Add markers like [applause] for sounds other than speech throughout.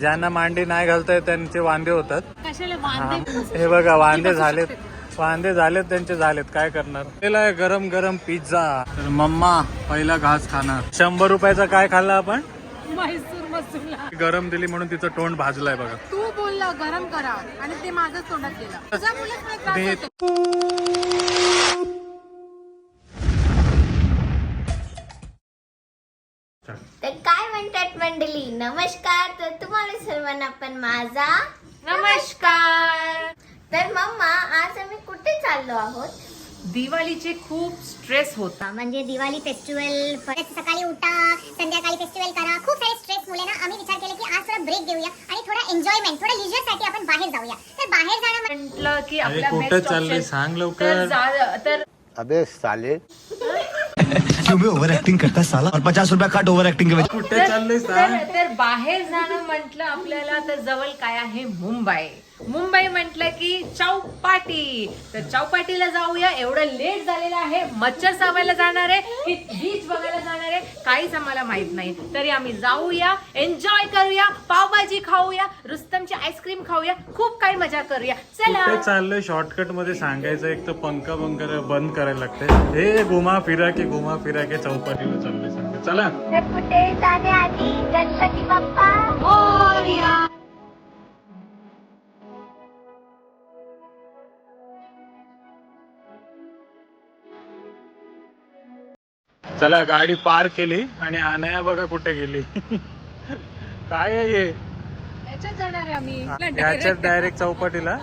ज्यांना मांडी नाही घालताय त्यांचे वांदे होतात. कशाला हा. वांदे? हे. बघा वांदे झालेत. वांदे झालेत त्यांचे झालेत. काय करणार? केलाय गरम गरम पिझ्झा. तर मम्मा पहिला घास खाणार. शंभर रुपयाचा काय खाल्ला आपण? म्हैसूर मसाला. गरम दिली म्हणून तिचं तोंड भाजलाय बघा. तू बोलला गरम करा. आणि ते माझ्याच तोंडात गेलं. त्रास ते- होतो. काय म्हणतात मंडळी नमस्कार. तर तुम्हाला सर्वांना पण माझा नमस्कार. तर मम्मा आज आम्ही कुठे चाललो आहोत? दिवाळीचे खूप स्ट्रेस होता. म्हणजे दिवाळी फेस्टिवल सकाळी उठा संध्याकाळी फेस्टिवल करा. खूप सारे स्ट्रेस मुले ना आम्ही विचार केला की आज थोडा ब्रेक देऊया आणि थोडा एन्जॉयमेंट थोडा लिजरसाठी आपण बाहेर जाऊया. तर बाहेर जाणं म्हटलं की आपला कुठं बेस्ट चाललंय ऑप्शन सांग तर लवकर. जा- तर अबे साले. क्यों बे ओवर एक्टिंग करता है साला? और पचास रुपया काट ओवर एक्टिंग के वजह कुठे चाललंय सांग तर तर बाहेर जाणं म्हटलं आपल्याला तर जवळ काय आहे? मुंबई. मुंबई म्हटलं की चौपाटी. तर चौपाटीला जाऊया. एवढं लेट झालेलं आहे. मच्छर चावायला जाणार आहे. की बीच बघायला जाणार आहे. काहीच आम्हाला माहीत नाही. तरी आम्ही जाऊया. एन्जॉय करूया. पावभाजी खाऊया. रुस्तमची आईस्क्रीम खाऊया. खूप काही मजा करूया. चला. कुठे चाललंय? शॉर्टकटमध्ये सांगायचं एक तर पंखा बंकर बंद करायला लागते हे घुमा फिरा की घुमा फिरा की चौपाटीला चाललंय सांगते चला. तर कुठे जाण्याआधी गणपती बाप्पा? चला गाडी पार केली आणि अनया बघा कुठे गेली. काय आहे हे? याच्यात जाणार आहे आम्ही. याच्यात डायरेक्ट चौपाटीला.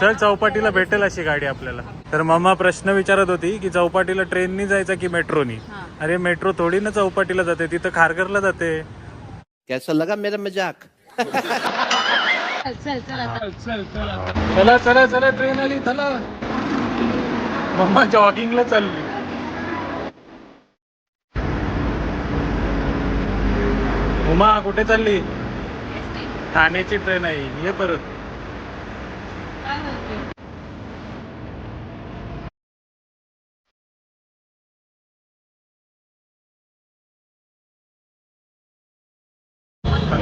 चल चौपाटीला भेटेल अशी गाडी आपल्याला. तर मम्मा प्रश्न विचारत होती की चौपाटीला ट्रेननी जायचं की मेट्रोनी. अरे मेट्रो थोडी ना चौपाटीला जाते तिथं खारघरला जाते. कैसा लगा मेरा मजाक? चल चल आता. चल चला चला चला चला ट्रेन आली चला. मम्मा जॉगिंगला चालली. उमा कुठे चालली? ठाण्याची ट्रेन आहे. ये परत.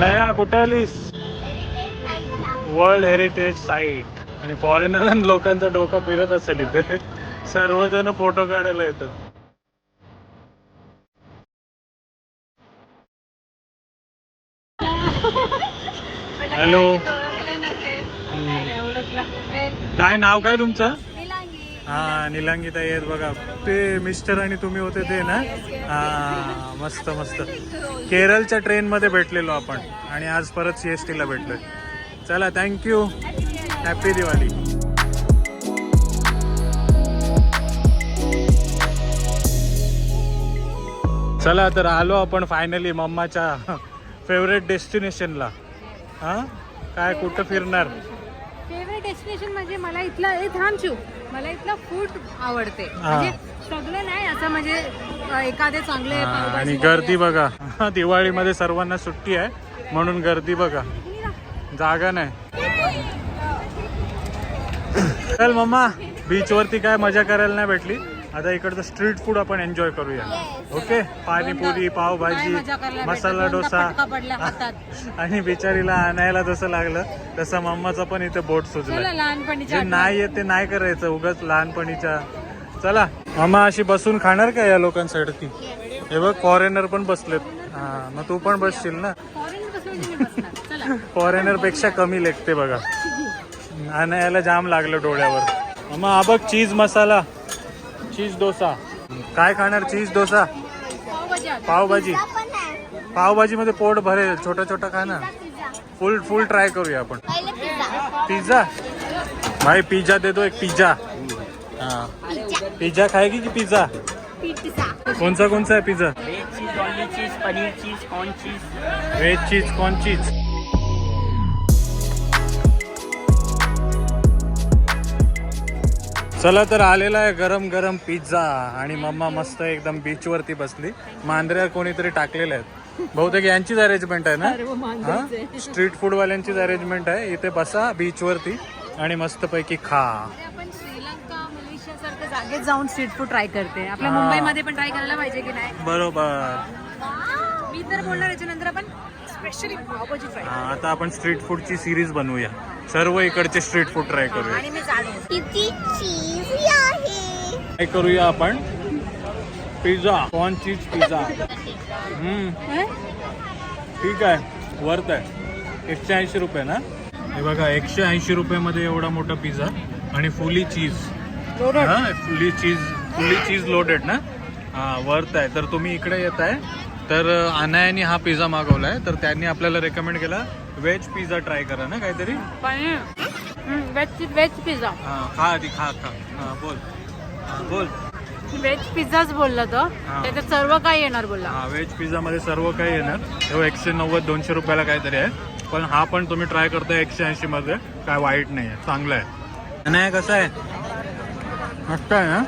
नाही कुठे आलीस? वर्ल्ड हेरिटेज साईट आणि फॉरेनर लोकांचा डोका फिरत असेल इथे. सर्वजण फोटो काढायला येतात. हॅलो काय नाव काय तुमचं? हा निलांगीता येत बघा. ते मिस्टर आणि तुम्ही होते ते ना? हा मस्त मस्त. केरळच्या ट्रेन मध्ये भेटलेलो आपण. आणि आज परत सी सीएसटी ला भेटलोय. चला थँक्यू हॅपी दिवाळी चला तर आलो आपण फायनली मम्माच्या [laughs] फेवरेट डेस्टिनेशनला हा? काय कुठं फिरणार? फेवरेट डेस्टिनेशन म्हणजे मला इथला हे थांब शिव. मला इथला फूड आवडते. हा. म्हणजे सगळं नाही असं म्हणजे अ, एखादे चांगले पावभाजी आणि वगैरे गर्दी बघा. [laughs] दिवाळीमध्ये सर्वांना सुट्टी आहे म्हणून गर्दी बघा. जागा नाही. चल मम्मा बीच वरती काय मजा करायला नाही भेटली? आता इकडचं स्ट्रीट फूड आपण एन्जॉय करूया. ओके पाणीपुरी पावभाजी? मसाला डोसा. [laughs] आणि बिचारीला आणायला जसं लागलं तसं मम्माचा पण इथे बोट चला सुचला जे. नाही येत ते नाही करायचं उगाच लहानपणीच्या. चला मामा अशी बसून खाणार का या लोकांसाठी? हे बघ फॉरेनर पण बसलेत. हा मग तू पण बसशील ना? फॉरेनर [laughs] पेक्षा कमी लेखते बघा. आणि याला जाम लागलं डोळ्यावर. मामा हा बघ चीज मसाला. चीज डोसा. काय खाणार चीज डोसा? पावभाजी. पावभाजी. आहे. मध्ये पोट भरेल छोटा छोटा खा ना. फुल फुल ट्राय करूया आपण. पहिले पिझ्झा. पिझ्झा? भाई पिझ्झा दे दो एक पिझ्झा. हाँ. पिझ्झा. खाएगी की पिझ्झा? पिझ्झा. कौन सा कौन सा है pizza veg cheese only cheese paneer cheese corn cheese चला तर आलेला आहे गरम गरम पिझ्झा आणि मम्मा मस्त एकदम बीच वरती बसली. मांजऱ्या कोणीतरी टाकलेल्या आहेत. बहुतेक यांचीच अरेंजमेंट आहे ना? हा? स्ट्रीट फूड वाल्यांचीच अरेंजमेंट आहे. इथे बसा बीच वरती आणि मस्त पैकी खा. अरे आपण श्रीलंका मलेशिया सारख्या जागेत जाऊन स्ट्रीट फूड ट्राय करते. आपल्या हा. मुंबईमध्ये पण ट्राय करायला पाहिजे की नाही? बरोबर. मी तर बोलणार याच्यानंतर आपण स्पेशली पावभाजी हा, आता आपण स्ट्रीट फूडची सिरीज बनवूया. सर्व इकडचे स्ट्रीट फूड ट्राय करूया. आणि मी जाणू किती काय करूया आपण? पिझ्झा. Corn cheese pizza. हम्म. ठीक आहे. वर्थ आहे. एकशे ऐंशी रुपये ना? हे बघा एकशे ऐंशी रुपयामध्ये एवढा मोठा पिझ्झा आणि फुली चीज. हा fully cheese fully cheese loaded ना? हा वर्थ आहे. तर तुम्ही इकडे येत आहे. तर अनायाने हा पिझ्झा मागवलाय तर त्यांनी आपल्याला रेकमेंड केला व्हेज पिझ्झा ट्राय करा ना काहीतरी? Veg pizza. हा खा आधी खा खा. हा बोल. बोल. व्हेज पिझ्झाच बोलला तो. त्याच्यात सर्व काय येणार बोलला. हा व्हेज पिझ्झामध्ये सर्व काही येणार. तेव्हा एकशे नव्वद दोनशे रुपयाला काहीतरी आहे. पण हा पण तुम्ही ट्राय करताय एकशे ऐंशी मध्ये. काय वाईट नाही आहे चांगला आहे. नाही कसं आहे? मस्त आहे ना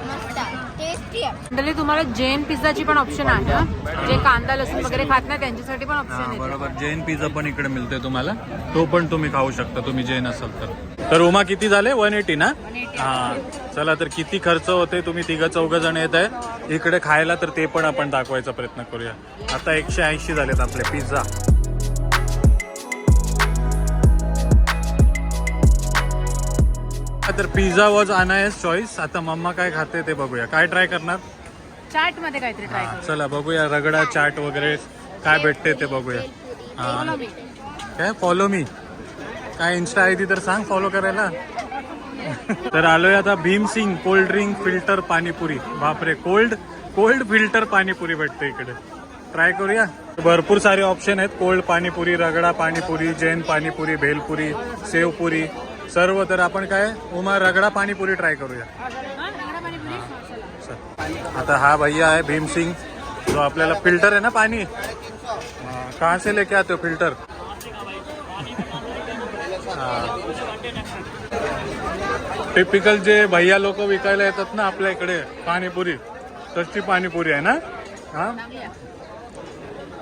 टेस्टी आहे. मंडळी तुम्हाला जैन पिझ्झाची पण ऑप्शन आहे हं. जे कांदा लसूण वगैरे खात नाही त्यांच्यासाठी पण हा ऑप्शन आहे बरोबर. जैन पिझ्झा पण इकडे मिळते तुम्हाला. तो पण तुम्ही खाऊ शकता तुम्ही जैन असाल तर. तर उमा किती झाले? वन एटी ना? हा. चला तर किती खर्च होते तुम्ही तिघं चौघ जण येत आहे इकडे खायला तर ते पण आपण दाखवायचा प्रयत्न करूया. आता एकशे ऐंशी झालेत आपले पिझ्झा. तर pizza was a nice choice आता मम्मा काय खाते ते बघूया. काय ट्राय करणार? चाटमध्ये काहीतरी ट्राय हा, चला बघूया रगडा चाट वगैरे काय भेटते ते बघूया. हा. काय? फॉलो मी काय इन्स्टा आय डी तर सांग फॉलो करायला. तर आलोय आता Bhimsing cold drink filter panipuri. बापरे कोल्ड कोल्ड फिल्टर पाणीपुरी भेटते इकडे. ट्राय करूया. भरपूर सारे ऑप्शन आहेत. कोल्ड पाणीपुरी रगडा पाणीपुरी जैन पाणीपुरी भेलपुरी सेवपुरी सर्व तर आपण काय उमा रगडा पाणीपुरी ट्राय करूया. आता हा भैया आहे भीमसिंग. जो आपल्याला फिल्टर आहे ना पाणी? कहाँ से लेके आते हो फिल्टर [laughs] टिपिकल जे भैया लोक विकायला येतात ना आपल्या इकडे पाणीपुरी तशी पाणीपुरी आहे ना? हा?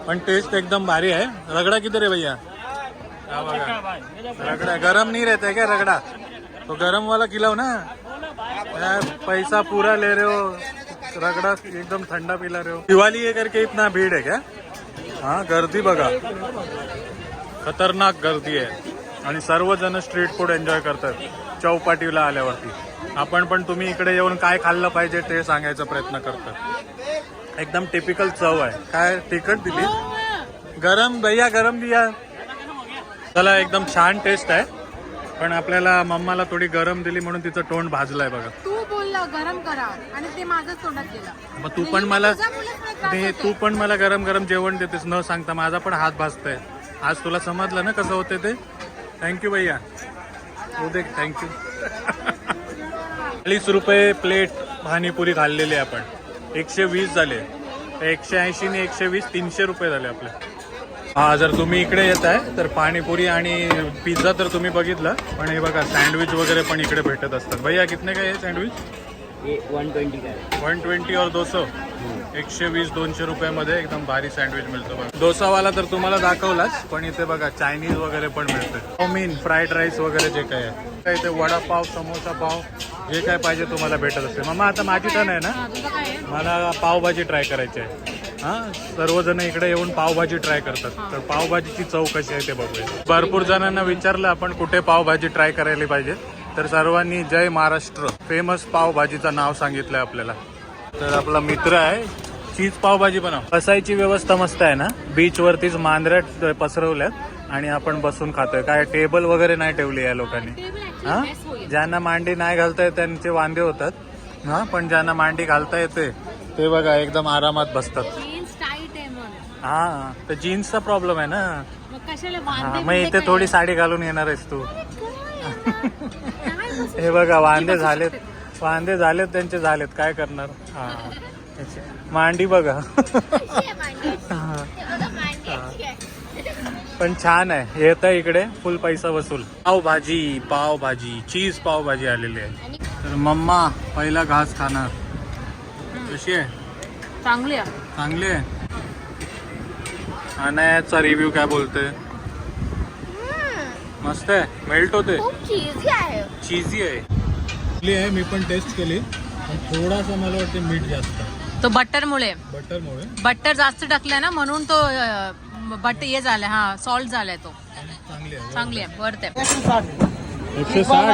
पण टेस्ट एकदम भारी आहे. रगडा किती रे भैया? हा बघा. रगड़ा. गरम नाही रहता है क्या रगड़ा? तो गरम वाला किलो ना? पैसा पूरा ले रहे हो. रगड़ा एकदम ठंडा पिला रहे हो. दिवाली ये करके इतना भीड़ है क्या? हाँ गर्दी बघा. खतरनाक गर्दी आहे आणि सर्वजण स्ट्रीट फूड एन्जॉय करतात. चौपाटीला आल्यावरती. आपण पण तुम्ही इकडे येऊन काय खाल्लं पाहिजे ते सांगायचा प्रयत्न करतात. एकदम टिपिकल चव आहे. काय तिखट दिली? गरम भैया गरम दिया चला एकदम छान टेस्ट आहे. पण आपल्याला मम्माला थोडी गरम दिली म्हणून तिचं तोंड भाजलंय बघा. तू बोलला गरम करा. आणि ते माझ्याच तोंडात गेलं. मग तू पण मला. तू पण मला गरम गरम जेवण देतेस न सांगता माझा पण हात भाजतोय. आज तुला समजलं ना कसं होते ते? थँक्यू भैया. उदे थँक्यू [laughs] चाळीस रुपये प्लेट पाणीपुरी खाल्लेली आहे आपण. एकशे वीस झाले. एकशे ऐंशी ने एकशे वीस तीनशे रुपये झाले आपले. हा जर तुम्ही इकडे येत आहे तर पाणीपुरी आणि पिझ्झा तर तुम्ही बघितलं. पण हे बघा सँडविच वगैरे पण इकडे भेटत असतात. भैया कितने काय आहे सँडविच ये वन ट्वेंटी का है वन ट्वेंटी और दो सौ. एकशे वीस दोनशे रुपयामध्ये एकदम भारी सँडविच मिळतो बघा. डोसावाला तर तुम्हाला दाखवलाच पण इथे बघा चायनीज वगैरे पण मिळते चाऊमिन फ्राईड राईस वगैरे जे काय आहे. काय इथे वडापाव समोसा पाव जे काय पाहिजे तुम्हाला भेटत असते मामा आता माझी टर्न आहे ना? मला पावभाजी ट्राय करायची आहे. हा? सर्वजण इकडे येऊन पावभाजी ट्राय करतात. तर पावभाजीची चव कशी आहे ते बघूया. भरपूर जणांना विचारलं आपण कुठे पावभाजी ट्राय करायला पाहिजे. तर सर्वांनी जय महाराष्ट्र. फेमस पावभाजीचं नाव सांगितलंय आपल्याला. तर आपला मित्र आहे. चीज पावभाजी बनव. बसायची व्यवस्था मस्त आहे ना? बीच वरतीच मांजऱ्या पसरवल्यात आणि आपण बसून खातोय. काय टेबल वगैरे नाही ठेवली या लोकांनी? हा? ज्यांना मांडी नाही घालता येत त्यांचे वांदे होतात. हा? पण ज्यांना मांडी घालता येते ते बघा एकदम आरामात बसतात. हा तर जीन्सचा प्रॉब्लेम आहे ना? हा मग इथे थोडी साडी घालून येणार आहेस तू. [laughs] हे बघा वांदे झालेत. वांदे झालेत त्यांचे झालेत. काय करणार? हा. मांडी बघा. हा. पण छान आहे. येत आहे इकडे फुल पैसा वसूल. पावभाजी पावभाजी. चीज पावभाजी आलेली आहे. तर मम्मा पहिला घास खाणार. कशी आहे? चांगली आहे. चांगली आहे? अनायाचा रिव्ह्यू काय बोलते मस्त आहे. मेल्ट होते खूप चीजी आहे. चीजी आहे. मी पण टेस्ट केली. पण थोडासा मला वाटते मीठ जास्त तो बटरमुळे. बटरमुळे? बटर जास्त टाकलं ना म्हणून तो बट हे झालंय हा सॉल्ट झालाय तो. चांगली आहे चांगली आहे वर्थ आहे एकशे साठ.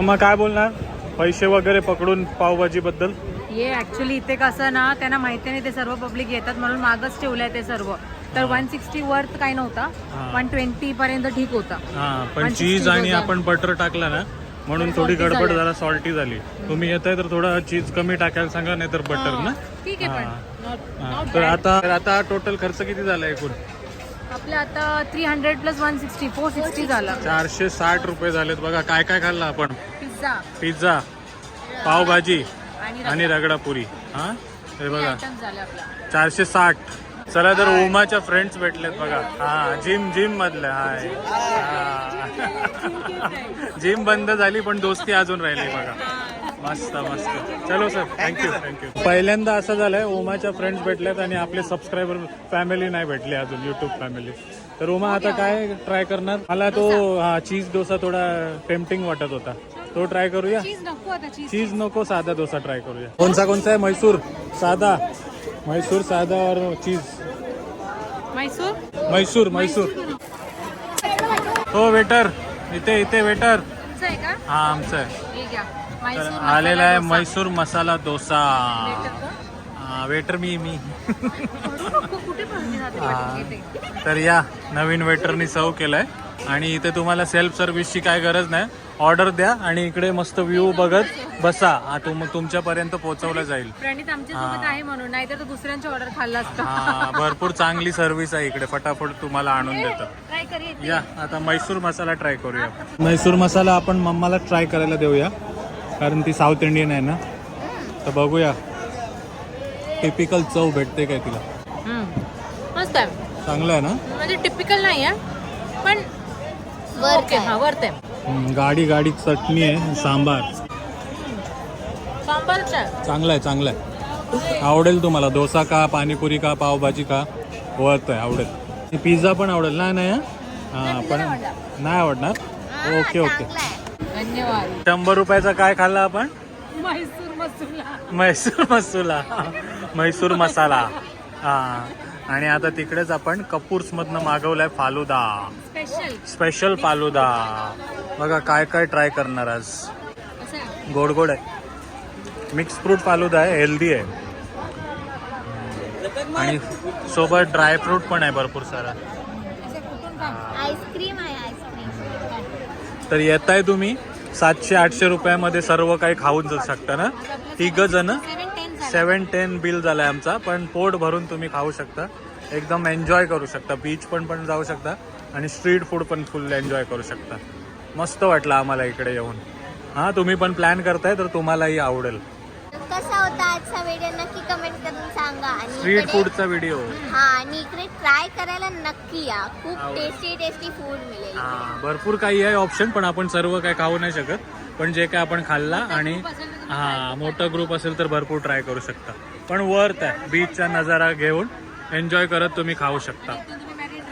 मग काय बोलणार? पैसे वगैरे पकडून पावभाजी बद्दल हे ऍक्च्युली इथे कसं ना त्यांना माहिती नाही ते सर्व पब्लिक येतात म्हणून मागच ठेवलंय ते सर्व. तर वन सिक्स्टी वर्थ काही नव्हता. वन ट्वेंटी पर्यंत ठीक होता. हा पण 160 चीज आणि होतं. आपण बटर टाकला ना म्हणून थोडी salty गडबड झालं. जरा सॉल्टी झाली. तुम्ही येताय तर थोडं चीज कमी टाकायला सांगा नाही तर बटर ना? ठीक आहे. पण not- हा, not तर bad. आता तर आता टोटल खर्च किती झाला एकूण? आपलं आता three hundred plus one sixty four sixty झाला. चारशे साठ रुपये झालेत बघा. काय काय खाल्लं आपण? पिझ्झा. पिझ्झा पावभाजी आणि आणि रगडापुरी हा? हे बघा. आयटम झाले आपला. चारशे साठ. चला तर उमाच्या फ्रेंड्स भेटलेत बघा. हा जिम जिम मधले हाय. जिम बंद झाली पण दोस्ती अजून राहिली बघा. मस्त मस्त. चलो सर थँक्यू थँक्यू पहिल्यांदा असं झालंय उमाच्या फ्रेंड्स भेटल्यात आणि आपले सबस्क्रायबर फॅमिली नाही भेटली अजून युट्यूब फॅमिली तर उमा आता काय ट्राय करणार? मला तो हा चीज डोसा थोडा टेम्पटिंग वाटत होता. तो ट्राय करूया? चीज नको साधा डोसा ट्राय करूया. कोणता कोणता आहे? मैसूर साधा. मैसूर साधा और चीज। मैसूर? मैसूर मैसूर। हो वेटर. इथे इथे वेटर. तुमचं आहे का? हा आमचं आहे. हे घ्या. तर मैसूर आलेला आहे मैसूर मसाला डोसा. हा वेटर मी मी. कुठे जाते हा. वाटत. तर या नवीन वेटरनी सर्व केलंय. आणि इथे तुम्हाला सेल्फ सर्व्हिसची काय गरज नाही. ऑर्डर द्या आणि इकडे मस्त व्ह्यू बघत बसा. हा तुम तुमच्यापर्यंत पोहोचवलं जाईल. प्रणित आमच्यासोबत आहे म्हणून नाहीतर तो दुसऱ्यांची ऑर्डर खाल्ला असता. हा भरपूर चांगली सर्व्हिस आहे इकडे. फटाफट तुम्हाला आणून करूया या आता मैसूर मसाला ट्राय करूया. मैसूर मसाला आपण मम्माला ट्राय करायला देऊया. कारण ती साऊथ इंडियन आहे ना. तर बघूया. टिपिकल चव भेटते काय तिला. मस्त आहे. चांगलं आहे ना? म्हणजे टिपिकल नाही आहे पण ओके हा वर्थ आहे. गाडी गाडी चटणी आहे सांबार. चांगलं आहे चांगलं आहे. आवडेल तुम्हाला डोसा का पाणीपुरी का पावभाजी का वळत आहे आवडेल. पिझ्झा पण आवडेल ना नाही हां? पण नाही आवडणार? ओके ओके धन्यवाद. शंभर रुपयाचा काय खाल्ला आपण? मैसूर मसाला. म्हैसूर मसाला. म्हैसूर मसाला. हा. आणि आता तिकडेच आपण कपूर्स मधनं मागवलाय फालुदा. Special special falooda. बघा काय काय ट्राय करणार आज. गोड गोड आहे. मिक्स फ्रूट फालुदा आहे हेल्दी आहे. आणि सोबत ड्रायफ्रूट पण आहे भरपूर सारा. आईस्क्रीम आहे आईस्क्रीम तर येत आहे तुम्ही सातशे आठशे रुपयामध्ये सर्व काही खाऊन जाऊ शकता ना? तिघ जण. सेवन टेन बिल झालाय आमचा पण पोट भरून तुम्ही खाऊ शकता. एकदम एन्जॉय करू शकता. बीच पण पण जाऊ शकता. आणि स्ट्रीट फूड पण फुल एन्जॉय करू शकता. मस्त वाटलं आम्हाला इकडे येऊन. हां तुम्ही पण प्लॅन करताय तर तुम्हालाही आवडेल. कसा होता आजचा व्हिडिओ नक्की कमेंट करून सांगा. आणि स्ट्रीट इकडे- फूडचा व्हिडिओ हा आणि इकडे ट्राय करायला नक्की या. खूप टेस्टी टेस्टी फूड मिळेल हा भरपूर काही आहे ऑप्शन पण आपण सर्व काय खाऊ नाही शकत. पण जे काय आपण खाल्ला आणि हा मोठा ग्रुप असेल तर भरपूर ट्राय करू शकता. पण वर्थ आहे. बीचचा नजारा घेऊन एन्जॉय करत तुम्ही खाऊ शकता.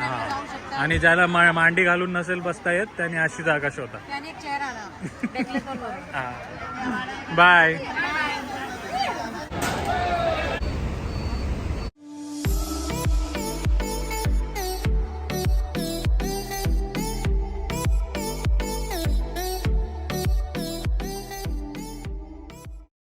हा. आणि ज्याला मा- मांडी घालून नसेल बसता येत त्याने अशी जागा शोधा. [laughs] हा. बाय